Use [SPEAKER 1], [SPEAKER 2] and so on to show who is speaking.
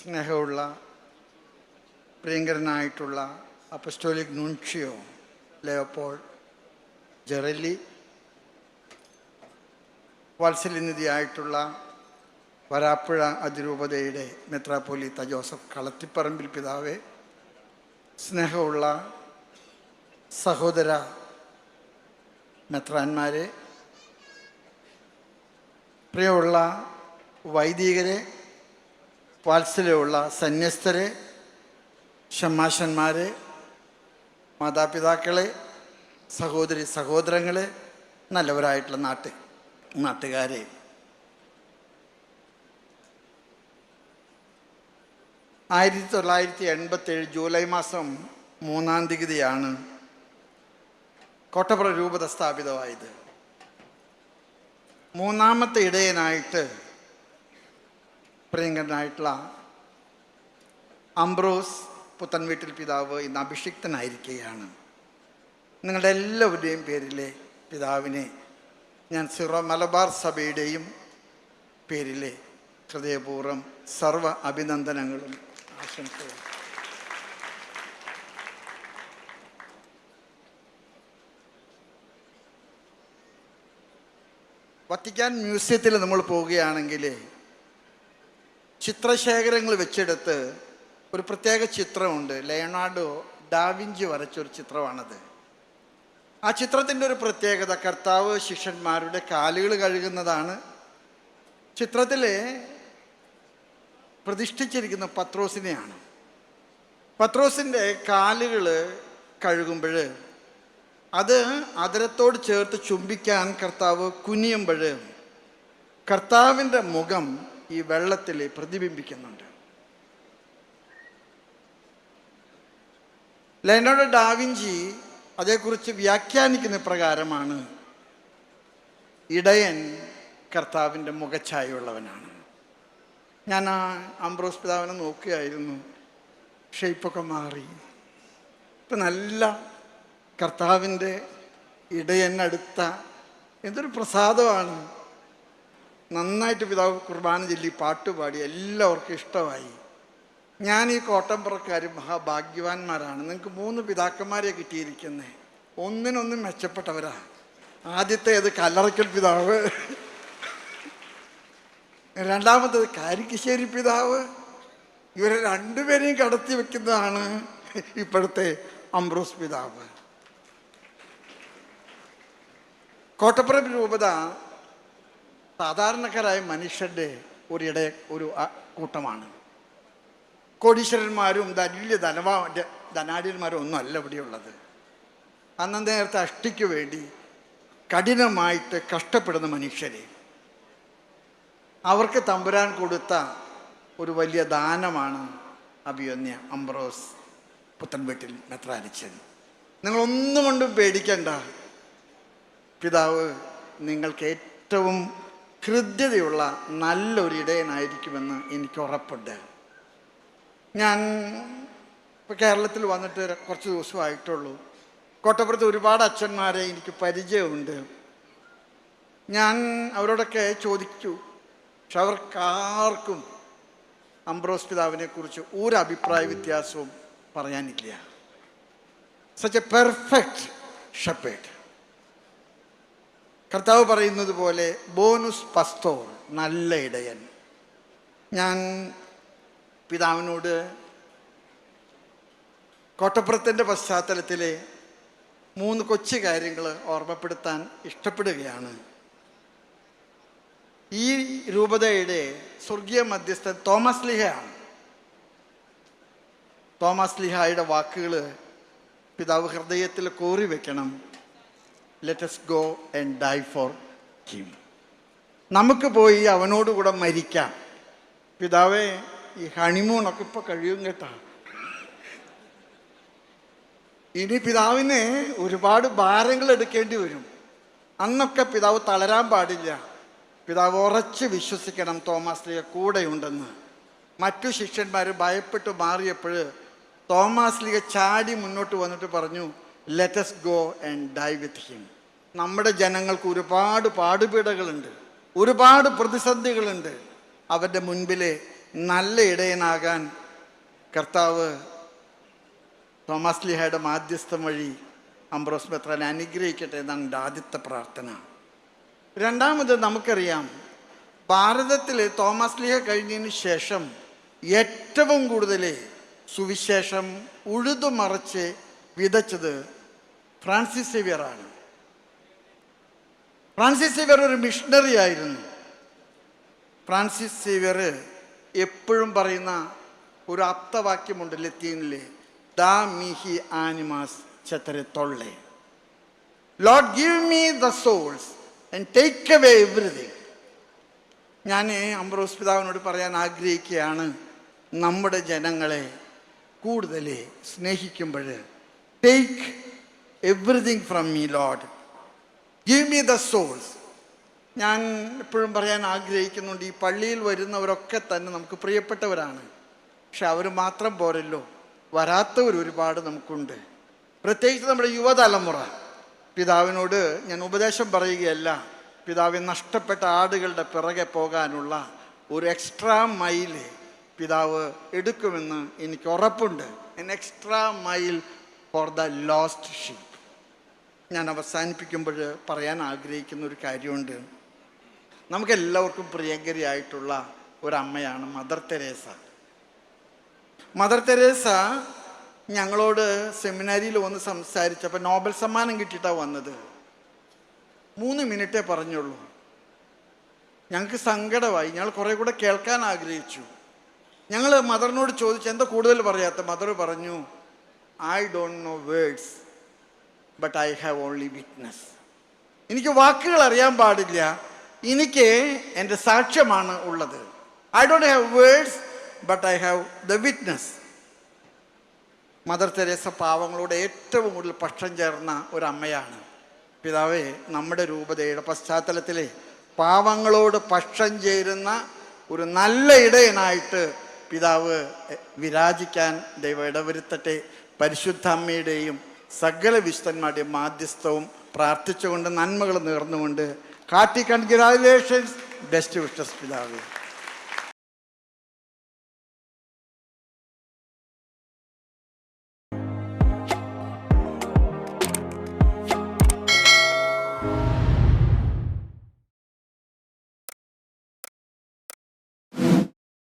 [SPEAKER 1] സ്നേഹമുള്ള പ്രിയങ്കരനായിട്ടുള്ള അപ്പസ്റ്റോലിക് നുൺഷിയോ ലയോപ്പോൾ ജെറലി വാത്സല്യനിധിയായിട്ടുള്ള വരാപ്പുഴ അതിരൂപതയുടെ മെത്രാപ്പോലീത്ത ജോസഫ് കളത്തിപ്പറമ്പിൽ പിതാവെ സ്നേഹമുള്ള സഹോദര മെത്രാന്മാരെ പ്രിയമുള്ള വൈദികരെ വാത്സല്യമുള്ള സന്യസ്തരെ ഷമാശന്മാരെ മാതാപിതാക്കളെ സഹോദരി സഹോദരങ്ങളെ നല്ലവരായിട്ടുള്ള നാട്ട് നാട്ടുകാരെ. ആയിരത്തി തൊള്ളായിരത്തി എൺപത്തേഴ് ജൂലൈ മാസം മൂന്നാം തീയതിയാണ് കോട്ടപ്പുറ രൂപത സ്ഥാപിതമായത്. മൂന്നാമത്തെ ഇടയനായിട്ട് പ്രിയങ്കരനായിട്ടുള്ള അംബ്രോസ് പുത്തൻവീട്ടിൽ പിതാവ് ഇന്ന് അഭിഷിക്തനായിരിക്കുകയാണ്. നിങ്ങളുടെ എല്ലാവരുടെയും പേരിലെ പിതാവിനെ ഞാൻ സിറോ മലബാർ സഭയുടെയും പേരിലെ ഹൃദയപൂർവം സർവ അഭിനന്ദനങ്ങളും ആശംസകളും. വത്തിക്കാൻ മ്യൂസിയത്തിൽ നമ്മൾ പോവുകയാണെങ്കിൽ ചിത്രശേഖരങ്ങൾ വെച്ചെടുത്ത് ഒരു പ്രത്യേക ചിത്രമുണ്ട്. Leonardo da Vinci വരച്ചൊരു ചിത്രമാണത്. ആ ചിത്രത്തിന്റെ ഒരു പ്രത്യേകത കർത്താവ് ശിഷ്യന്മാരുടെ കാലുകൾ കഴുകുന്നതാണ്. ചിത്രത്തിൽ പ്രതിഷ്ഠിച്ചിരിക്കുന്ന പത്രോസിനെയാണ്. പത്രോസിന്റെ കാലുകൾ കഴുകുമ്പോൾ അത് അതരത്തോട് ചേർത്ത് ചുംബിക്കാൻ കർത്താവ് കുനിയുമ്പോൾ കർത്താവിന്റെ മുഖം ഈ വെള്ളത്തിൽ പ്രതിബിംബിക്കുന്നുണ്ട്. ലയനോഡ് ഡാവിഞ്ചി അതേക്കുറിച്ച് വ്യാഖ്യാനിക്കുന്ന പ്രകാരമാണ് ഇടയൻ കർത്താവിന്റെ മുഖച്ചായുള്ളവനാണ് ഞാൻ ആ അംബ്രോസ് പിതാവിനെ നോക്കുകയായിരുന്നു. ഷെയ്പ്പൊക്കെ മാറി. ഇപ്പം നല്ല കർത്താവിന്റെ ഇടയനടുത്ത എന്തൊരു പ്രസാദമാണ്. നന്നായിട്ട് പിതാവ് കുർബാന ചൊല്ലി പാട്ടുപാടി എല്ലാവർക്കും ഇഷ്ടമായി. ഞാൻ ഈ കോട്ടമ്പുറക്കാർ മഹാഭാഗ്യവാന്മാരാണ്. നിങ്ങൾക്ക് മൂന്ന് പിതാക്കന്മാരെ കിട്ടിയിരിക്കുന്നത് ഒന്നിനൊന്നും മെച്ചപ്പെട്ടവരാ. ആദ്യത്തേത് കല്ലറയ്ക്കൽ പിതാവ്. രണ്ടാമത്തേത് കാരിക്കശ്ശേരി പിതാവ്. ഇവരെ രണ്ടുപേരെയും കടത്തി വെക്കുന്നതാണ് ഇപ്പോഴത്തെ അംബ്രോസ് പിതാവ്. കോട്ടപ്പുറം രൂപത സാധാരണക്കാരായ മനുഷ്യരുടെ ഒരിട ഒരു കൂട്ടമാണ്. കോടീശ്വരന്മാരും വലിയ ധനവാ ധനാഢ്യന്മാരും ഒന്നും അല്ല ഇവിടെയുള്ളത്. അന്ന് നേരത്തെ അഷ്ടിക്ക് വേണ്ടി കഠിനമായിട്ട് കഷ്ടപ്പെടുന്ന മനുഷ്യരെ. അവർക്ക് തമ്പുരാൻ കൊടുത്ത ഒരു വലിയ ദാനമാണ് അഭിയന്യ അംബ്രോസ് പുത്തൻവീട്ടിൽ മെത്രാനിച്ചൻ നിങ്ങളൊന്നും കൊണ്ടും പേടിക്കണ്ട. പിതാവ് നിങ്ങൾക്ക് ഏറ്റവും ഹൃദ്യതയുള്ള നല്ലൊരു ഇടയനായിരിക്കുമെന്ന് എനിക്ക് ഉറപ്പുണ്ട്. ഞാൻ ഇപ്പോൾ കേരളത്തിൽ വന്നിട്ട് കുറച്ച് ദിവസമായിട്ടുള്ളൂ. കോട്ടപ്പുറത്ത് ഒരുപാട് അച്ഛന്മാരെ എനിക്ക് പരിചയമുണ്ട്. ഞാൻ അവരോടൊക്കെ ചോദിച്ചു പക്ഷെ അവർക്കാർക്കും അംബ്രോസ് പിതാവിനെ കുറിച്ച് ഒരു അഭിപ്രായ വ്യത്യാസവും പറയാനില്ല. സച്ച് എ പെർഫെക്റ്റ് ഷപ്പേഡ് കർത്താവ് പറയുന്നത് പോലെ ബോനുസ് പസ്തോർ നല്ല ഇടയൻ. ഞാൻ പിതാവിനോട് കോട്ടപ്പുറത്തിന്റെ പശ്ചാത്തലത്തിലെ മൂന്ന് കൊച്ചു കാര്യങ്ങൾ ഓർമ്മപ്പെടുത്താൻ ഇഷ്ടപ്പെടുകയാണ്. ഈ രൂപതയുടെ സ്വർഗീയ മധ്യസ്ഥൻ തോമസ് ലിഹയാണ്. തോമസ് ലിഹായുടെ വാക്കുകൾ പിതാവ് ഹൃദയത്തിൽ കോറി വെക്കണം let's go and die for him നമുക്ക് പോയി അവനോടുകൂടെ മരിക്കാം. പിതാവേ ഈ ഹണിമൂണൊക്കെ ഇപ്പോൾ കഴിയും കേട്ടാ. ഇനി പിതാവിന് ഒരുപാട് ഭാരങ്ങൾ എടുക്കേണ്ടി വരും. അന്നൊക്കെ പിതാവ് തളരാൻ പാടില്ല. പിതാവ് ഉറച്ച് വിശ്വസിക്കണം തോമസ് ലീഗ കൂടെയുണ്ടെന്ന്. മറ്റു ശിഷ്യന്മാർ ഭയപ്പെട്ട് മാറിയപ്പോൾ തോമസ് ലീഗ ചാടി മുന്നോട്ട് വന്നിട്ട് പറഞ്ഞു let's go and die with him നമ്മുടെ ജനങ്ങൾക്ക് ഒരുപാട് പാടുപീടകളുണ്ട് ഒരുപാട് പ്രതിസന്ധികളുണ്ട്. അവരുടെ മുൻപിൽ നല്ല ഇടയനാകാൻ കർത്താവ് തോമസ് ലിഹയുടെ മാധ്യസ്ഥം വഴി അംബ്രോസ് മെത്രാനെ അനുഗ്രഹിക്കട്ടെ എന്നാണ് എന്റെ ആദ്യത്തെ പ്രാർത്ഥന. രണ്ടാമത് നമുക്കറിയാം ഭാരതത്തിൽ തോമസ് ലിഹ കഴിഞ്ഞതിന് ശേഷം ഏറ്റവും കൂടുതൽ സുവിശേഷം ഉഴുതുമറിച്ച് വിതച്ചത് ഫ്രാൻസിസ് സേവിയറാണ്. ഫ്രാൻസിസ് സേവിയർ ഒരു മിഷണറി ആയിരുന്നു. ഫ്രാൻസിസ് സേവിയർ എപ്പോഴും പറയുന്ന ഒരു അർത്ഥവാക്യമുണ്ട് ലത്തീനിലെ ദാ മിഹി ആനിമാസ് ചത്തരെ തൊള്ളേ. Lord give me the souls and take away everything ഞാൻ അംബ്രോസ് പിതാവിനോട് പറയാൻ ആഗ്രഹിക്കുകയാണ് നമ്മുടെ ജനങ്ങളെ കൂടുതൽ സ്നേഹിക്കുമ്പോൾ take everything from me, Lord. Give me the souls. ഞാൻ എപ്പോഴും പറയാൻ ആഗ്രഹിക്കുന്നുണ്ട് ഈ പള്ളിയിൽ വരുന്നവരൊക്കെ തന്നെ നമുക്ക് പ്രിയപ്പെട്ടവരാണ്. പക്ഷെ അവർ മാത്രം പോരല്ലോ. വരാത്തവർ ഒരുപാട് നമുക്കുണ്ട്. പ്രത്യേകിച്ച് നമ്മുടെ യുവതലമുറ. പിതാവിനോട് ഞാൻ ഉപദേശം പറയുകയല്ല. പിതാവിൻ നഷ്ടപ്പെട്ട ആടുകളുടെ പിറകെ പോകാനുള്ള ഒരു എക്സ്ട്രാ മൈൽ പിതാവ് എടുക്കുമെന്ന് എനിക്ക് ഉറപ്പുണ്ട്. An extra mile for the lost sheep ഞാൻ അവസാനിപ്പിക്കുമ്പോൾ പറയാൻ ആഗ്രഹിക്കുന്ന ഒരു കാര്യമുണ്ട്. നമുക്കെല്ലാവർക്കും പ്രിയങ്കരിയായിട്ടുള്ള ഒരമ്മയാണ് മദർ തെരേസ. മദർ തെരേസ ഞങ്ങളോട് സെമിനാരിയിൽ വന്ന് സംസാരിച്ചപ്പോൾ നോബൽ സമ്മാനം കിട്ടിയിട്ടാണ് വന്നത്. മൂന്ന് മിനിറ്റേ പറഞ്ഞുള്ളൂ. ഞങ്ങൾക്ക് സങ്കടമായി. ഞങ്ങൾ കുറേ കൂടെ കേൾക്കാൻ ആഗ്രഹിച്ചു. ഞങ്ങൾ മദറിനോട് ചോദിച്ചു എന്താ കൂടുതൽ പറയാത്ത മദർ പറഞ്ഞു I don't know words but I have only witness എനിക്ക് വാക്കുകൾ അറിയാൻ പാടില്ല. എനിക്ക് എന്റെ സാക്ഷ്യമാണ് ഉള്ളത്. I don't have words but I have the witness mother Teresa പാവങ്ങളോട് ഏറ്റവും കൂടുതൽ പക്ഷം ചേർന്ന ഒരമ്മയാണ്. പിതാവേ നമ്മുടെ രൂപതയുടെ പശ്ചാത്തലത്തിലെ പാവങ്ങളോട് പക്ഷം ചേരുന്ന ഒരു നല്ല ഇടയനായിട്ട് പിതാവ് വിരാജിക്കാൻ ദൈവം ഇടവരുത്തട്ടെ. പരിശുദ്ധ അമ്മയുടെയും സകല വിശുദ്ധന്മാരുടെയും മാധ്യസ്ഥവും പ്രാർത്ഥിച്ചുകൊണ്ട് നന്മകൾ നേർന്നുകൊണ്ട് കാട്ടി കൺഗ്രാജുലേഷൻസ് ബെസ്റ്റ് വിഷസ് പിതാവേ.